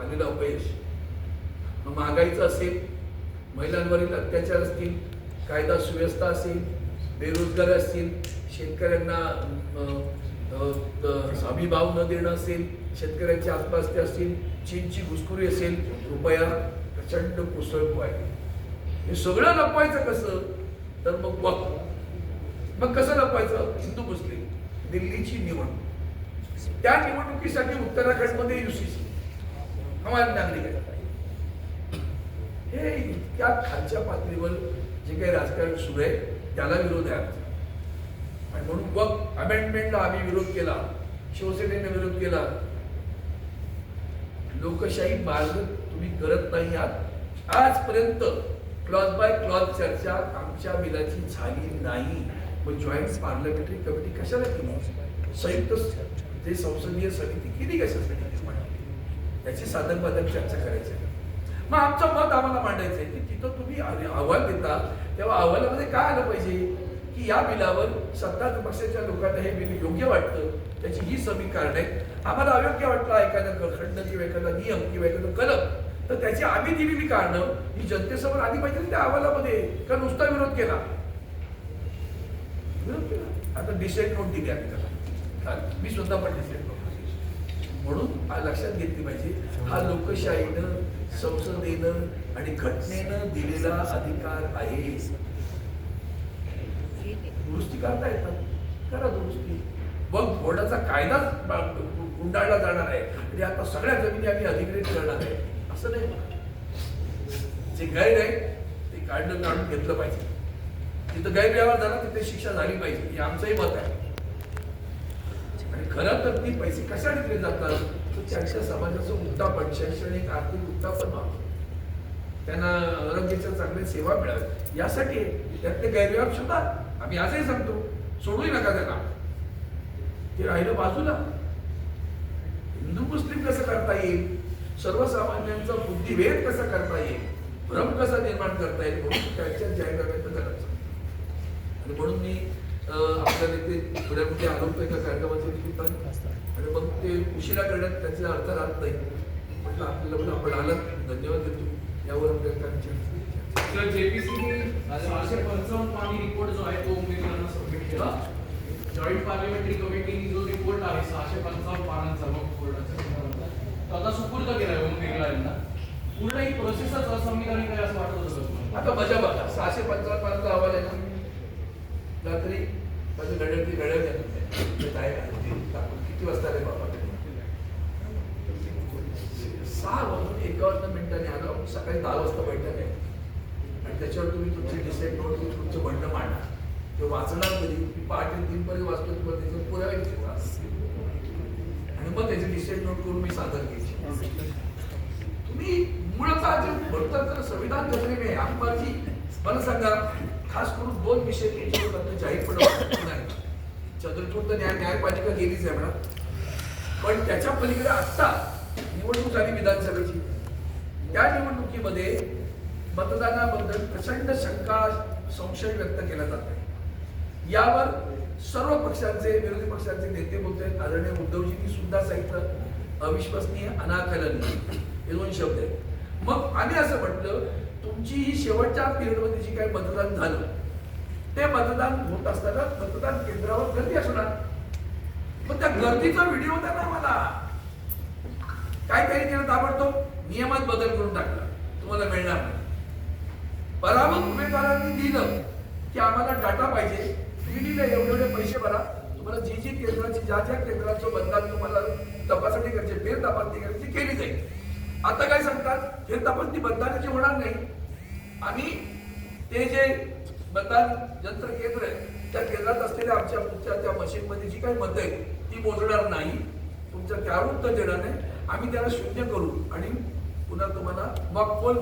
आलेलं अपयश. मग महागाईचं असेल महिलांवरील अत्याचार असतील कायदा सुव्यवस्था असेल बेरोजगार असतील शेतकऱ्यांना अं, न देणं असेल शेतकऱ्यांची आत्महत्या असतील चीनची घुसखोरी असेल रुपया प्रचंड कोसळतो आहे. हे सगळं लपवायचं कसं? तर मग वक्फ मग कसं लपवायचं? हिंदू मुस्लिम दिल्लीची निवडणूक. त्या निवडणुकीसाठी उत्तराखंडमध्ये युसीसी हमारे नागरिक आहेत हे इतक्या खालच्या पातळीवर जे काही राजकारण सुरू आहे त्याला विरोध आहे आणि म्हणून वक अमेंडमेंटला आम्ही विरोध केला शिवसेनेने विरोध केला. लोकशाही मार्ग तुम्ही करत नाही आहात. आजपर्यंत क्लॉज बाय क्लॉज चर्चा आमच्या बिलाची झाली नाही. मग जॉईंट पार्लमेंटरी कमिटी कशाला केली? संयुक्त जे संसदीय समिती केली कशासाठी? त्याची साधन बाधन चर्चा करायची. आहे. मग आमचं मत आम्हाला मांडायचं आहे की तिथं तुम्ही अहवाल देता तेव्हा अहवालामध्ये काय आलं पाहिजे? की या बिलावर सत्ता पक्षाच्या लोकांना हे बिल योग्य वाटतं? त्याची ही समीकरण. आहे आम्हाला अयोग्य वाटलं एखादा खंड किंवा एखादा नियम किंवा एखादं कलम. तर त्याची आम्ही दिलेली कारणं ही जनतेसमोर आली पाहिजे त्या अहवालामध्ये. का नुसता विरोध केला? विरोध केला. आता डिसेंट नोट दिली आम्ही त्याला. मी स्वतः पण डिसेंट नोट म्हणून हा लक्षात घेतली पाहिजे. हा लोकशाहीनं संसदेनं आणि घटनेनं दिलेला अधिकार आहे. दुरुस्ती करता येतात करा दुरुस्ती. मग बोर्डाचा कायदाच गुंडाळला जाणार आहे. म्हणजे आता सगळ्या जमिनी आम्ही अधिकृत करणार आहे. असं नाही जे गैर आहे ते काढणं काढून घेतलं पाहिजे. तिथं गैरव्यवहार झाला तिथे शिक्षा झाली पाहिजे. हे आमचंही मत आहे. आणि खरं तर ती पैसे कशा दिले जातात? तर त्यांच्या मुद्दा पण शैक्षणिक आर्थिक उत्थापन व्हावं त्यांना आरोग्याच्या चांगल्या सेवा मिळाव्या यासाठी त्यातले गैरव्यवहार सुद्धा आम्ही आजही सांगतो. सोडूही नका त्यांना. ते राहिलं बाजूला. हिंदू मुस्लिम कसं करता येईल? सर्वसामान्यांचा बुद्धिभेद कसा करता येईल? भ्रम कसा निर्माण करता येईल? म्हणून त्यांच्या जाहीरनाम्यात करायचं आणि म्हणून मी आपल्याला इथे पुण्यामध्ये आलो होतो एका कार्यक्रमाच्या निमित्तानं आणि मग ते उशिरा करण्यात त्याचा अर्थ राहत नाही. म्हटलं आपल्याला पण आपण आलात धन्यवाद देतो. यावर आपल्याला काय? तर जेपीसीने सहाशे पंचावन्न पानी रिपोर्ट जो आहे तो उमेदवारांना सबमिट केला. जॉईंट पार्लिमेंटरी कमिटीने जो रिपोर्ट आहे सहाशे पंचावन्न पानांचा मग तो आता सुपूर्द केलाय ओम बिर्ला यांना. पूर्ण ही प्रोसेसच असंविधानिक आहे असं वाटत होतं? आता मजा बघा. सहाशे पंचावन्न पानाचा अहवाल आहे ना? रात्री माझं घड्याळ ती घड्याळ घेत काय किती वाजता रे बाबा? सहा वाजून एकावन्न मिनिटांनी आलो सकाळी दहा वाजता बैठक आहे. आणि त्याच्यावर तुम्ही तुमचे डिसाईड नोट करून तुमचं म्हणणं मांडा. ते वाचणार कधी? मी पहाटे तीनपर्यंत वाचतो तुम्हाला त्याचं पुरावे घेतले आणि मग त्याचे डिसाईड नोट करून मी सादर केली. तुम्ही मुळात जे म्हणतात तर संविधान घटनेने आहे आत्माची मला सांगा खास करून दोन विषय तुमच्यावर जाहीरपणे नाही. चंद्रपूर तर न्याय न्यायपालिका गेलीच आहे म्हणा. पण त्याच्या पलीकडे आत्ता निवडणूक झाली विधानसभेची. त्या निवडणुकीमध्ये मतदानाबद्दल प्रचंड शंका संशय व्यक्त केला जात आहे. यावर सर्व पक्षांचे विरोधी पक्षांचे नेते बोलत आहेत. आदरणीय उद्धवजींनी सुद्धा सांगितलं. अविश्वसनीय अनाकलनीय हे दोन शब्द आहेत. मग आम्ही असं म्हटलं तुमची ही शेवटच्या पिरियडमध्ये जी काही मतदान झालं ते मतदान होत असताना मतदान केंद्रावर गर्दी असणार मग त्या गर्दीचा व्हिडिओ द्या ना मला काय काही केलं ताबडतोब नियमात बदल करून टाकला. तुम्हाला मिळणार नाही. पराभूत उमेदवारांनी दिलं की आम्हाला डाटा पाहिजे. तुम्ही दिले एवढे एवढे पैसे भरा. तुम्हाला जी जी केंद्राची ज्या ज्या केंद्राचं मतदान तुम्हाला तपासणी करायची फेर तपासणी करायची केली जाईल आता काय सांगतात? हे तपासणी मतदानाची होणार नाही. आम्ही ते जे मतदान यंत्र केंद्र आहे त्या केंद्रात असलेल्या आमच्या तुमच्या त्या मशीनमध्ये जी काही मतं आहेत ती मोजणार नाही. तुमचं त्यावर उत्तर देणार नाही. आम्ही त्याला शून्य करू आणि पुन्हा तुम्हाला मग पोल